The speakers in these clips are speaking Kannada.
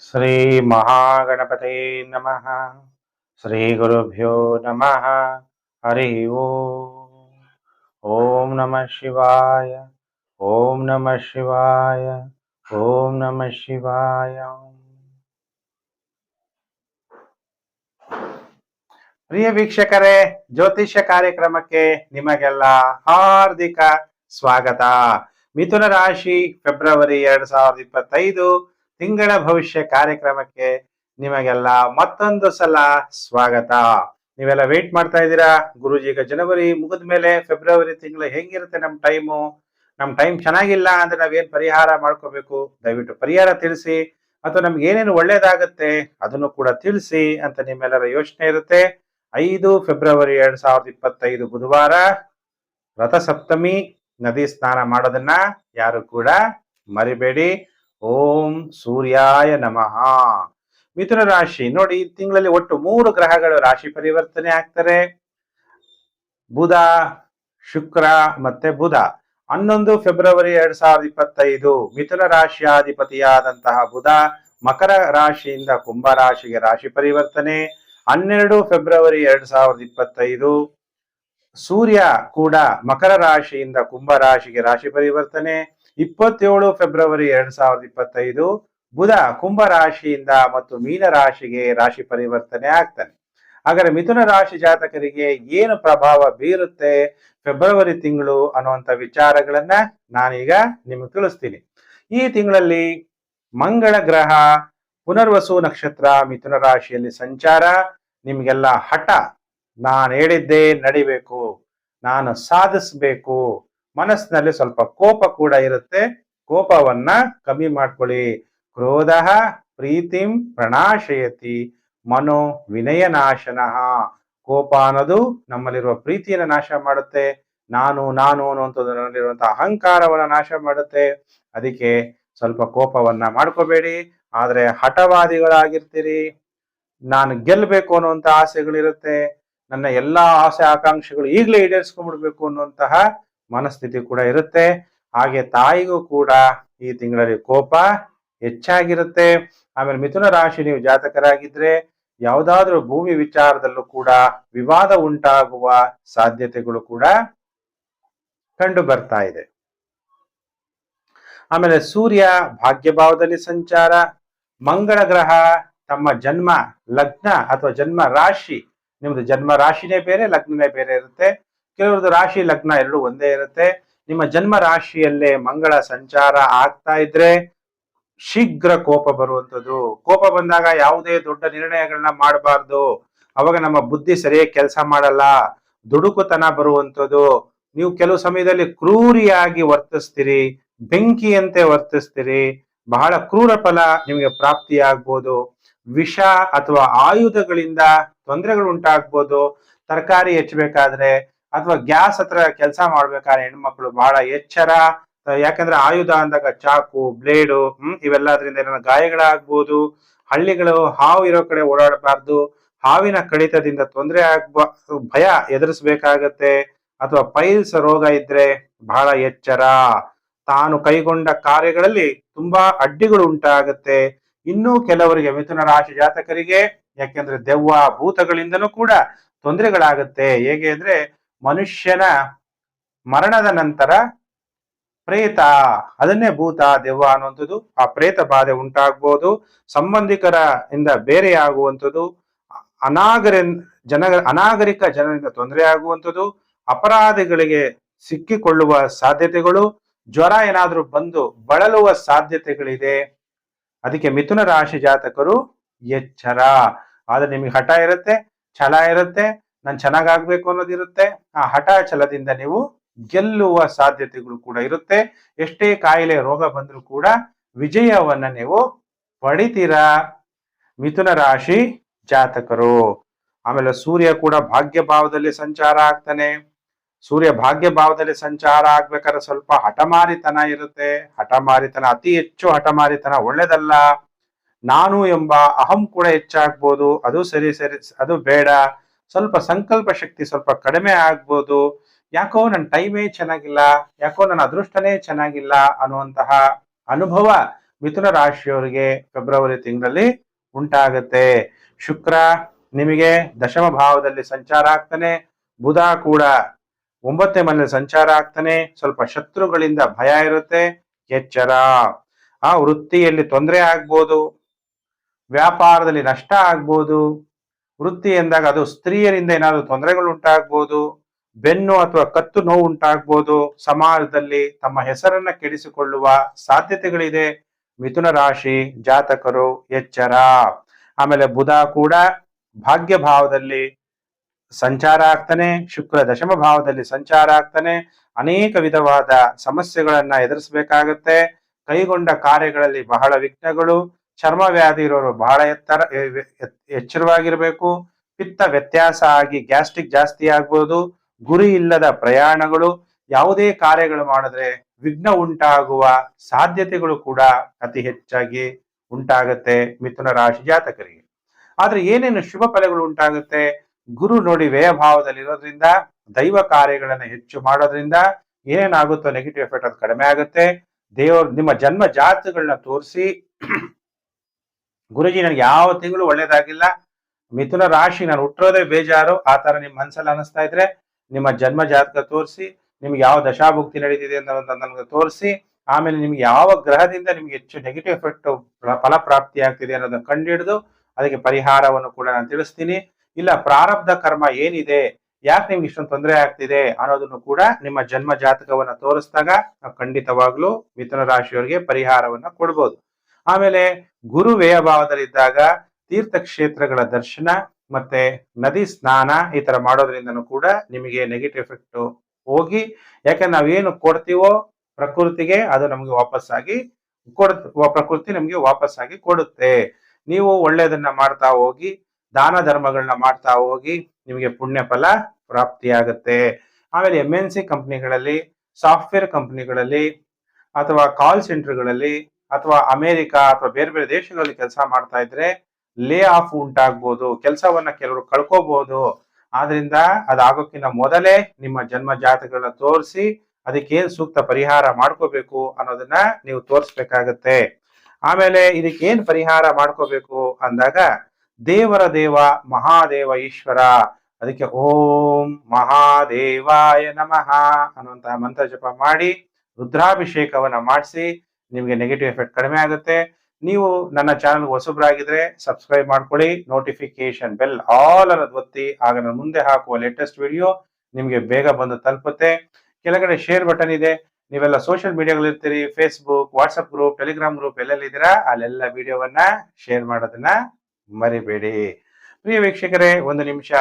ಶ್ರೀ ಮಹಾಗಣಪತಿ ನಮಃ. ಶ್ರೀ ಗುರುಭ್ಯೋ ನಮಃ. ಹರಿ ಓಂ ನಮಃ ಶಿವಾಯ. ಓಂ ನಮಃ ಶಿವಾಯ. ಓಂ ನಮಃ ಶಿವಾಯ. ಪ್ರಿಯ ವೀಕ್ಷಕರೇ, ಜ್ಯೋತಿಷ್ಯ ಕಾರ್ಯಕ್ರಮಕ್ಕೆ ನಿಮಗೆಲ್ಲ ಹಾರ್ದಿಕ ಸ್ವಾಗತ. ಮಿಥುನ ರಾಶಿ, ಫೆಬ್ರವರಿ ಎರಡ್ ಸಾವಿರದ ಇಪ್ಪತ್ತೈದು. ತಿಂಗಳ ಭವಿಷ್ಯ ಕಾರ್ಯಕ್ರಮಕ್ಕೆ ನಿಮಗೆಲ್ಲ ಮತ್ತೊಂದು ಸಲ ಸ್ವಾಗತ. ನೀವೆಲ್ಲ ವೇಟ್ ಮಾಡ್ತಾ ಇದ್ದೀರಾ? ಗುರುಜಿ ಈಗ ಜನವರಿ ಮುಗಿದ ಮೇಲೆ ಫೆಬ್ರವರಿ ತಿಂಗಳು ಹೆಂಗಿರುತ್ತೆ ನಮ್ಮ ಟೈಮು ನಮ್ಮ ಟೈಮ್ ಚೆನ್ನಾಗಿಲ್ಲ ಅಂದ್ರೆ ನಾವೇನು ಪರಿಹಾರ ಮಾಡ್ಕೋಬೇಕು? ದಯವಿಟ್ಟು ಪರಿಹಾರ ತಿಳಿಸಿ ಅಥವಾ ನಮ್ಗೆ ಏನೇನು ಒಳ್ಳೇದಾಗುತ್ತೆ ಅದನ್ನು ಕೂಡ ತಿಳಿಸಿ ಅಂತ ನಿಮ್ಮೆಲ್ಲರ ಯೋಚನೆ ಇರುತ್ತೆ. ಐದು ಫೆಬ್ರವರಿ ಎರಡ್ ಸಾವಿರದ ಇಪ್ಪತ್ತೈದು ಬುಧವಾರ ರಥಸಪ್ತಮಿ ನದಿ ಸ್ನಾನ ಮಾಡೋದನ್ನ ಯಾರು ಕೂಡ ಮರಿಬೇಡಿ. ಓಂ ಸೂರ್ಯಾಯ ನಮಃ. ಮಿಥುನ ರಾಶಿ. ನೋಡಿ ಈ ತಿಂಗಳಲ್ಲಿ ಒಟ್ಟು ಮೂರು ಗ್ರಹಗಳು ರಾಶಿ ಪರಿವರ್ತನೆ ಆಗ್ತಾರೆ ಬುಧ, ಶುಕ್ರ ಮತ್ತೆ ಬುಧ. ಹನ್ನೊಂದು ಫೆಬ್ರವರಿ ಎರಡ್ ಸಾವಿರದ ಇಪ್ಪತ್ತೈದು, ಮಿಥುನ ರಾಶಿಯಾಧಿಪತಿಯಾದಂತಹ ಬುಧ ಮಕರ ರಾಶಿಯಿಂದ ಕುಂಭ ರಾಶಿಗೆ ರಾಶಿ ಪರಿವರ್ತನೆ. ಹನ್ನೆರಡು ಫೆಬ್ರವರಿ ಎರಡ್ ಸಾವಿರದ ಇಪ್ಪತ್ತೈದು, ಸೂರ್ಯ ಕೂಡ ಮಕರ ರಾಶಿಯಿಂದ ಕುಂಭ ರಾಶಿಗೆ ರಾಶಿ ಪರಿವರ್ತನೆ. ಇಪ್ಪತ್ತೇಳು ಫೆಬ್ರವರಿ ಎರಡ್ ಸಾವಿರದ ಇಪ್ಪತ್ತೈದು ಬುಧ ಕುಂಭ ರಾಶಿಯಿಂದ ಮತ್ತು ಮೀನ ರಾಶಿಗೆ ರಾಶಿ ಪರಿವರ್ತನೆ ಆಗ್ತಾನೆ ಹಾಗಾದ್ರೆ ಮಿಥುನ ರಾಶಿ ಜಾತಕರಿಗೆ ಏನು ಪ್ರಭಾವ ಬೀರುತ್ತೆ ಫೆಬ್ರವರಿ ತಿಂಗಳು ಅನ್ನುವಂಥ ವಿಚಾರಗಳನ್ನ ನಾನೀಗ ನಿಮಗೆ ತಿಳಿಸ್ತೀನಿ. ಈ ತಿಂಗಳಲ್ಲಿ ಮಂಗಳ ಗ್ರಹ, ಪುನರ್ವಸು ನಕ್ಷತ್ರ, ಮಿಥುನ ರಾಶಿಯಲ್ಲಿ ಸಂಚಾರ, ನಿಮಗೆಲ್ಲ ಹಠ. ನಾನು ಹೇಳಿದ್ದೆ ನಡಿಬೇಕು, ನಾನು ಸಾಧಿಸ್ಬೇಕು ಮನಸ್ಸಿನಲ್ಲಿ ಸ್ವಲ್ಪ ಕೋಪ ಕೂಡ ಇರುತ್ತೆ. ಕೋಪವನ್ನ ಕಮ್ಮಿ ಮಾಡ್ಕೊಳ್ಳಿ. ಕ್ರೋಧ ಪ್ರೀತಿಂ ಪ್ರಣಾಶಯತಿ ಮನೋ ವಿನಯ ನಾಶನಃ ಕೋಪ ಅನ್ನೋದು ನಮ್ಮಲ್ಲಿರುವ ಪ್ರೀತಿಯನ್ನ ನಾಶ ಮಾಡುತ್ತೆ. ನಾನು ನಾನು ಅನ್ನುವಂಥದ್ದು ನನ್ನಲ್ಲಿರುವಂತಹ ಅಹಂಕಾರವನ್ನ ನಾಶ ಮಾಡುತ್ತೆ. ಅದಕ್ಕೆ ಸ್ವಲ್ಪ ಕೋಪವನ್ನ ಮಾಡ್ಕೋಬೇಡಿ. ಆದ್ರೆ ಹಠವಾದಿಗಳಾಗಿರ್ತೀರಿ. ನಾನು ಗೆಲ್ಲಬೇಕು ಅನ್ನುವಂತ ಆಸೆಗಳಿರುತ್ತೆ. ನನ್ನ ಎಲ್ಲಾ ಆಸೆ, ಆಕಾಂಕ್ಷೆಗಳು ಈಗಲೇ ಈಡೇರಿಸ್ಕೊಂಡ್ಬಿಡ್ಬೇಕು ಅನ್ನುವಂತಹ ಮನಸ್ಥಿತಿ ಕೂಡ ಇರುತ್ತೆ. ಹಾಗೆ ತಾಯಿಗೂ ಕೂಡ ಈ ತಿಂಗಳಲ್ಲಿ ಕೋಪ ಹೆಚ್ಚಾಗಿರುತ್ತೆ. ಆಮೇಲೆ ಮಿಥುನ ರಾಶಿ ನೀವು ಜಾತಕರಾಗಿದ್ರೆ ಯಾವುದಾದ್ರೂ ಭೂಮಿ ವಿಚಾರದಲ್ಲೂ ಕೂಡ ವಿವಾದ ಉಂಟಾಗುವ ಸಾಧ್ಯತೆಗಳು ಕೂಡ ಕಂಡು ಬರ್ತಾ ಇದೆ. ಆಮೇಲೆ ಸೂರ್ಯ ಭಾಗ್ಯಭಾವದಲ್ಲಿ ಸಂಚಾರ, ಮಂಗಳ ಗ್ರಹ, ತಮ್ಮ ಜನ್ಮ, ಲಗ್ನ ಅಥವಾ ಜನ್ಮ ರಾಶಿ, ನಿಮ್ದು ಜನ್ಮ ರಾಶಿನೇ ಬೇರೆ, ಲಗ್ನನೇ ಬೇರೆ ಇರುತ್ತೆ. ಕೆಲವ್ರದ್ದು ರಾಶಿ ಲಗ್ನ ಎರಡು ಒಂದೇ ಇರುತ್ತೆ. ನಿಮ್ಮ ಜನ್ಮ ರಾಶಿಯಲ್ಲೇ ಮಂಗಳ ಸಂಚಾರ ಆಗ್ತಾ ಇದ್ರೆ ಶೀಘ್ರ ಕೋಪ ಬರುವಂಥದ್ದು. ಕೋಪ ಬಂದಾಗ ಯಾವುದೇ ದೊಡ್ಡ ನಿರ್ಣಯಗಳನ್ನ ಮಾಡಬಾರ್ದು. ಅವಾಗ ನಮ್ಮ ಬುದ್ಧಿ ಸರಿಯಾಗಿ ಕೆಲಸ ಮಾಡಲ್ಲ. ದುಡುಕುತನ ಬರುವಂಥದ್ದು. ನೀವು ಕೆಲವು ಸಮಯದಲ್ಲಿ ಕ್ರೂರಿಯಾಗಿ ವರ್ತಿಸ್ತೀರಿ. ಬೆಂಕಿಯಂತೆ ವರ್ತಿಸ್ತೀರಿ. ಬಹಳ ಕ್ರೂರ ಫಲ ನಿಮಗೆ ಪ್ರಾಪ್ತಿಯಾಗ್ಬೋದು. ವಿಷ ಅಥವಾ ಆಯುಧಗಳಿಂದ ತೊಂದರೆಗಳು ಉಂಟಾಗ್ಬೋದು. ತರಕಾರಿ ಹೆಚ್ಚಬೇಕಾದ್ರೆ ಅಥವಾ ಗ್ಯಾಸ್ ಹತ್ರ ಕೆಲಸ ಮಾಡ್ಬೇಕಾದ್ರೆ ಹೆಣ್ಮಕ್ಳು ಬಹಳ ಎಚ್ಚರ. ಯಾಕಂದ್ರೆ ಆಯುಧ ಅಂದಾಗ ಚಾಕು, ಬ್ಲೇಡು, ಹ್ಮ್, ಇವೆಲ್ಲದ್ರಿಂದ ಏನಾರ ಗಾಯಗಳಾಗ್ಬೋದು. ಹಳ್ಳಿಗಳು ಹಾವು ಇರೋ ಕಡೆ ಓಡಾಡಬಾರ್ದು. ಹಾವಿನ ಕಡಿತದಿಂದ ತೊಂದರೆ ಆಗ್ಬ, ಭಯ ಎದುರಿಸ್ಬೇಕಾಗತ್ತೆ. ಅಥವಾ ಪೈಲ್ಸ್ ರೋಗ ಇದ್ರೆ ಬಹಳ ಎಚ್ಚರ. ತಾನು ಕೈಗೊಂಡ ಕಾರ್ಯಗಳಲ್ಲಿ ತುಂಬಾ ಅಡ್ಡಿಗಳು ಉಂಟಾಗತ್ತೆ. ಇನ್ನೂ ಕೆಲವರಿಗೆ ಮಿಥುನ ರಾಶಿ ಜಾತಕರಿಗೆ, ಯಾಕೆಂದ್ರೆ ದೆವ್ವ ಭೂತಗಳಿಂದನೂ ಕೂಡ ತೊಂದರೆಗಳಾಗತ್ತೆ. ಹೇಗೆ ಅಂದ್ರೆ ಮನುಷ್ಯನ ಮರಣದ ನಂತರ ಪ್ರೇತ, ಅದನ್ನೇ ಭೂತ, ದೆವ್ವ ಅನ್ನುವಂಥದ್ದು ಆ ಪ್ರೇತ ಬಾಧೆ ಉಂಟಾಗ್ಬೋದು. ಸಂಬಂಧಿಕರ ಇಂದ ಬೇರೆಯಾಗುವಂಥದ್ದು, ಅನಾಗರಿ ಜನ ಅನಾಗರಿಕ ಜನರಿಂದ ತೊಂದರೆ ಆಗುವಂಥದ್ದು ಅಪರಾಧಿಗಳಿಗೆ ಸಿಕ್ಕಿಕೊಳ್ಳುವ ಸಾಧ್ಯತೆಗಳು, ಜ್ವರ ಏನಾದರೂ ಬಂದು ಬಳಲುವ ಸಾಧ್ಯತೆಗಳಿದೆ. ಅದಕ್ಕೆ ಮಿಥುನ ರಾಶಿ ಜಾತಕರು ಎಚ್ಚರ. ಆದರೆ ನಿಮಗೆ ಹಠ ಇರುತ್ತೆ, ಛಲ ಇರುತ್ತೆ ನಾನು ಚೆನ್ನಾಗಾಗ್ಬೇಕು ಅನ್ನೋದಿರುತ್ತೆ ಆ ಹಠ ಛಲದಿಂದ ನೀವು ಗೆಲ್ಲುವ ಸಾಧ್ಯತೆಗಳು ಕೂಡ ಇರುತ್ತೆ. ಎಷ್ಟೇ ಕಾಯಿಲೆ ರೋಗ ಬಂದರೂ ಕೂಡ ವಿಜಯವನ್ನ ನೀವು ಪಡಿತೀರಾ? ಮಿಥುನ ರಾಶಿ ಜಾತಕರು. ಆಮೇಲೆ ಸೂರ್ಯ ಕೂಡ ಭಾಗ್ಯ ಭಾವದಲ್ಲಿ ಸಂಚಾರ ಆಗ್ತಾನೆ. ಸೂರ್ಯ ಭಾಗ್ಯ ಭಾವದಲ್ಲಿ ಸಂಚಾರ ಆಗ್ಬೇಕಾದ್ರೆ ಸ್ವಲ್ಪ ಹಠಮಾರಿತನ ಇರುತ್ತೆ. ಹಠಮಾರಿತನ, ಅತಿ ಹೆಚ್ಚು ಹಠಮಾರಿತನ ಒಳ್ಳೇದಲ್ಲ. ನಾನು ಎಂಬ ಅಹಂ ಕೂಡ ಹೆಚ್ಚಾಗ್ಬೋದು. ಅದು ಸರಿ ಸರಿ, ಅದು ಬೇಡ. ಸ್ವಲ್ಪ ಸಂಕಲ್ಪ ಶಕ್ತಿ ಸ್ವಲ್ಪ ಕಡಿಮೆ ಆಗ್ಬೋದು. ಯಾಕೋ ನನ್ನ ಟೈಮೇ ಚೆನ್ನಾಗಿಲ್ಲ, ಯಾಕೋ ನನ್ನ ಅದೃಷ್ಟನೇ ಚೆನ್ನಾಗಿಲ್ಲ ಅನ್ನುವಂತಹ ಅನುಭವ ಮಿಥುನ ರಾಶಿಯವರಿಗೆ ಫೆಬ್ರವರಿ ತಿಂಗಳಲ್ಲಿ ಉಂಟಾಗತ್ತೆ. ಶುಕ್ರ ನಿಮಗೆ ದಶಮ ಭಾವದಲ್ಲಿ ಸಂಚಾರ ಆಗ್ತಾನೆ, ಬುಧ ಕೂಡ ಒಂಬತ್ತನೇ ಮನೆಯಲ್ಲಿ ಸಂಚಾರ ಆಗ್ತಾನೆ, ಸ್ವಲ್ಪ ಶತ್ರುಗಳಿಂದ ಭಯ ಇರುತ್ತೆ, ಎಚ್ಚರ. ಆ ವೃತ್ತಿಯಲ್ಲಿ ತೊಂದರೆ ಆಗ್ಬೋದು, ವ್ಯಾಪಾರದಲ್ಲಿ ನಷ್ಟ ಆಗ್ಬೋದು ವೃತ್ತಿ ಎಂದಾಗ ಅದು ಸ್ತ್ರೀಯರಿಂದ ಏನಾದರೂ ತೊಂದರೆಗಳು ಉಂಟಾಗ್ಬೋದು ಬೆನ್ನು ಅಥವಾ ಕತ್ತು ನೋವು ಉಂಟಾಗ್ಬೋದು ಸಮಾಜದಲ್ಲಿ ತಮ್ಮ ಹೆಸರನ್ನ ಕೆಡಿಸಿಕೊಳ್ಳುವ ಸಾಧ್ಯತೆಗಳಿದೆ. ಮಿಥುನ ರಾಶಿ ಜಾತಕರು ಎಚ್ಚರ. ಆಮೇಲೆ ಬುಧ ಕೂಡ ಭಾಗ್ಯ ಭಾವದಲ್ಲಿ ಸಂಚಾರ ಆಗ್ತಾನೆ, ಶುಕ್ರ ದಶಮ ಭಾವದಲ್ಲಿ ಸಂಚಾರ ಆಗ್ತಾನೆ. ಅನೇಕ ವಿಧವಾದ ಸಮಸ್ಯೆಗಳನ್ನ ಎದುರಿಸಬೇಕಾಗತ್ತೆ. ಕೈಗೊಂಡ ಕಾರ್ಯಗಳಲ್ಲಿ ಬಹಳ ವಿಘ್ನಗಳು. ಚರ್ಮ ವ್ಯಾಧಿ ಇರೋರು ಬಹಳ ಎತ್ತರ ಎಚ್ಚರವಾಗಿರ್ಬೇಕು. ಪಿತ್ತ ವ್ಯತ್ಯಾಸ ಆಗಿ ಗ್ಯಾಸ್ಟ್ರಿಕ್ ಜಾಸ್ತಿ ಆಗ್ಬೋದು. ಗುರಿ ಇಲ್ಲದ ಪ್ರಯಾಣಗಳು, ಯಾವುದೇ ಕಾರ್ಯಗಳು ಮಾಡಿದ್ರೆ ವಿಘ್ನ ಉಂಟಾಗುವ ಸಾಧ್ಯತೆಗಳು ಕೂಡ ಅತಿ ಹೆಚ್ಚಾಗಿ ಉಂಟಾಗತ್ತೆ ಮಿಥುನ ರಾಶಿ ಜಾತಕರಿಗೆ. ಆದ್ರೆ ಏನೇನು ಶುಭ ಫಲಗಳು ಉಂಟಾಗುತ್ತೆ? ಗುರು ನೋಡಿ ವ್ಯಯ ಭಾವದಲ್ಲಿರೋದ್ರಿಂದ, ದೈವ ಕಾರ್ಯಗಳನ್ನ ಹೆಚ್ಚು ಮಾಡೋದ್ರಿಂದ ಏನೇನಾಗುತ್ತೋ ನೆಗೆಟಿವ್ ಎಫೆಕ್ಟ್ ಅದು ಕಡಿಮೆ ಆಗುತ್ತೆ. ದೇವ್ರ ನಿಮ್ಮ ಜನ್ಮ ಜಾತಗಳನ್ನ ತೋರಿಸಿ ಗುರುಜಿ, ನನಗೆ ಯಾವ ತಿಂಗಳು ಒಳ್ಳೇದಾಗಿಲ್ಲ. ಮಿಥುನ ರಾಶಿ, ನಾನು ಹುಟ್ಟಿರೋದೇ ಬೇಜಾರು. ಆ ತರ ನಿಮ್ಮ ಮನಸ್ಸಲ್ಲಿ ಅನಿಸ್ತಾ ಇದ್ರೆ ನಿಮ್ಮ ಜನ್ಮ ಜಾತಕ ತೋರಿಸಿ, ನಿಮ್ಗೆ ಯಾವ ದಶಾಭುಕ್ತಿ ನಡೀತಿದೆ ಅಂತ ನನಗೆ ತೋರಿಸಿ, ಆಮೇಲೆ ನಿಮ್ಗೆ ಯಾವ ಗ್ರಹದಿಂದ ನಿಮ್ಗೆ ಹೆಚ್ಚು ನೆಗೆಟಿವ್ ಎಫೆಕ್ಟ್ ಫಲಪ್ರಾಪ್ತಿ ಆಗ್ತಿದೆ ಅನ್ನೋದನ್ನ ಕಂಡುಹಿಡಿದು ಅದಕ್ಕೆ ಪರಿಹಾರವನ್ನು ಕೂಡ ನಾನು ತಿಳಿಸ್ತೀನಿ. ಇಲ್ಲ, ಪ್ರಾರಬ್ಧ ಕರ್ಮ ಏನಿದೆ, ಯಾಕೆ ನಿಮ್ಗೆ ಇಷ್ಟೊಂದು ತೊಂದರೆ ಆಗ್ತಿದೆ ಅನ್ನೋದನ್ನು ಕೂಡ ನಿಮ್ಮ ಜನ್ಮ ಜಾತಕವನ್ನ ತೋರಿಸಿದಾಗ ನಾವು ಖಂಡಿತವಾಗ್ಲೂ ಮಿಥುನ ರಾಶಿಯವರಿಗೆ ಪರಿಹಾರವನ್ನ ಕೊಡ್ಬೋದು. ಆಮೇಲೆ ಗುರು ವ್ಯಯಭಾವದಲ್ಲಿದ್ದಾಗ ತೀರ್ಥಕ್ಷೇತ್ರಗಳ ದರ್ಶನ, ಮತ್ತೆ ನದಿ ಸ್ನಾನ ಈ ತರ ಮಾಡೋದ್ರಿಂದನೂ ಕೂಡ ನಿಮಗೆ ನೆಗೆಟಿವ್ ಎಫೆಕ್ಟ್ ಹೋಗಿ, ಯಾಕಂದ್ರೆ ನಾವೇನು ಕೊಡ್ತೀವೋ ಪ್ರಕೃತಿಗೆ ಅದು ನಮಗೆ ವಾಪಸ್ಸಾಗಿ ಕೊಡ, ಪ್ರಕೃತಿ ನಮಗೆ ವಾಪಸ್ಸಾಗಿ ಕೊಡುತ್ತೆ. ನೀವು ಒಳ್ಳೆಯದನ್ನ ಮಾಡ್ತಾ ಹೋಗಿ, ದಾನ ಧರ್ಮಗಳನ್ನ ಮಾಡ್ತಾ ಹೋಗಿ ನಿಮಗೆ ಪುಣ್ಯ ಫಲ ಪ್ರಾಪ್ತಿಯಾಗುತ್ತೆ. ಆಮೇಲೆ ಎಂ ಎನ್ ಸಿ ಕಂಪ್ನಿಗಳಲ್ಲಿ ಸಾಫ್ಟ್ವೇರ್ ಕಂಪ್ನಿಗಳಲ್ಲಿ ಅಥವಾ ಕಾಲ್ ಸೆಂಟರ್ಗಳಲ್ಲಿ ಅಥವಾ ಅಮೆರಿಕ ಅಥವಾ ಬೇರೆ ಬೇರೆ ದೇಶಗಳಲ್ಲಿ ಕೆಲಸ ಮಾಡ್ತಾ ಇದ್ರೆ ಲೇ ಆಫ್ ಉಂಟಾಗ್ಬೋದು, ಕೆಲಸವನ್ನ ಕೆಲವರು ಕಳ್ಕೋಬಹುದು ಆದ್ರಿಂದ ಅದಾಗೋಕ್ಕಿಂತ ಮೊದಲೇ ನಿಮ್ಮ ಜನ್ಮ ಜಾತಕಗಳನ್ನ ತೋರಿಸಿ ಅದಕ್ಕೇನು ಸೂಕ್ತ ಪರಿಹಾರ ಮಾಡ್ಕೋಬೇಕು ಅನ್ನೋದನ್ನ ನೀವು ತೋರಿಸ್ಬೇಕಾಗತ್ತೆ. ಆಮೇಲೆ ಇದಕ್ಕೇನು ಪರಿಹಾರ ಮಾಡ್ಕೋಬೇಕು ಅಂದಾಗ ದೇವರ ದೇವ ಮಹಾದೇವ ಈಶ್ವರ. ಅದಕ್ಕೆ ಓಂ ಮಹಾದೇವಾಯ ನಮಃ ಅನ್ನುವಂತಹ ಮಂತ್ರ ಜಪ ಮಾಡಿ ರುದ್ರಾಭಿಷೇಕವನ್ನ ಮಾಡಿಸಿ ನಿಮಗೆ ನೆಗೆಟಿವ್ ಎಫೆಕ್ಟ್ ಕಡಿಮೆ ಆಗುತ್ತೆ. ನೀವು ನನ್ನ ಚಾನಲ್ ಹೊಸಬ್ರಾಗಿದ್ರೆ ಸಬ್ಸ್ಕ್ರೈಬ್ ಮಾಡ್ಕೊಳ್ಳಿ ನೋಟಿಫಿಕೇಶನ್ ಬೆಲ್ ಆಲ್ ಅನ್ನೋದು ಒತ್ತಿ, ಆಗ ನಾನು ಮುಂದೆ ಹಾಕುವ ಲೇಟೆಸ್ಟ್ ವಿಡಿಯೋ ನಿಮಗೆ ಬೇಗ ಬಂದು ತಲುಪುತ್ತೆ. ಕೆಳಗಡೆ ಶೇರ್ ಬಟನ್ ಇದೆ. ನೀವೆಲ್ಲ social ಮೀಡಿಯಾಗಳಿರ್ತೀರಿ Facebook WhatsApp group Telegram group ಎಲ್ಲೆಲ್ಲಿದ್ದೀರಾ ಅಲ್ಲೆಲ್ಲ ವಿಡಿಯೋವನ್ನ ಶೇರ್ ಮಾಡೋದನ್ನ ಮರಿಬೇಡಿ. ಪ್ರಿಯ ವೀಕ್ಷಕರೇ, ಒಂದು ನಿಮಿಷ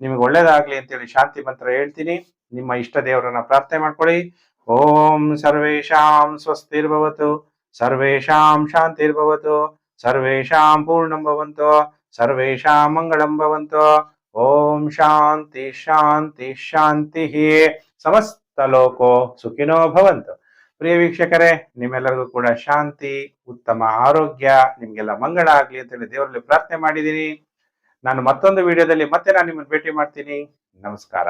ನಿಮಗೆ ಒಳ್ಳೇದಾಗ್ಲಿ ಅಂತೇಳಿ ಶಾಂತಿ ಮಂತ್ರ ಹೇಳ್ತೀನಿ. ನಿಮ್ಮ ಇಷ್ಟ ದೇವರನ್ನ ಪ್ರಾರ್ಥನೆ ಮಾಡ್ಕೊಳ್ಳಿ. ಓಂ ಸರ್ವೇಶಾಂ ಸ್ವಸ್ತಿರ್ಭವತು ಸರ್ವೇಶಾಂ ಶಾಂತಿರ್ಭವತು ಸರ್ವೇಶಾಂ ಪೂರ್ಣಂ ಭವಂತು ಸರ್ವೇಶಾಂ ಮಂಗಳಂ ಭವಂತು ಓಂ ಶಾಂತಿ ಶಾಂತಿ ಶಾಂತಿ ಸಮಸ್ತ ಲೋಕೋ ಸುಖಿನೋ ಭವಂತು ಪ್ರಿಯ ವೀಕ್ಷಕರೇ, ನಿಮ್ಮೆಲ್ಲರಿಗೂ ಕೂಡ ಶಾಂತಿ, ಉತ್ತಮ ಆರೋಗ್ಯ, ನಿಮ್ಗೆಲ್ಲ ಮಂಗಳ ಆಗ್ಲಿ ಅಂತೇಳಿ ದೇವರಲ್ಲಿ ಪ್ರಾರ್ಥನೆ ಮಾಡಿದ್ದೀನಿ. ನಾನು ಮತ್ತೊಂದು ವಿಡಿಯೋದಲ್ಲಿ ಮತ್ತೆ ನಾನು ನಿಮ್ಮನ್ನು ಭೇಟಿ ಮಾಡ್ತೀನಿ. ನಮಸ್ಕಾರ.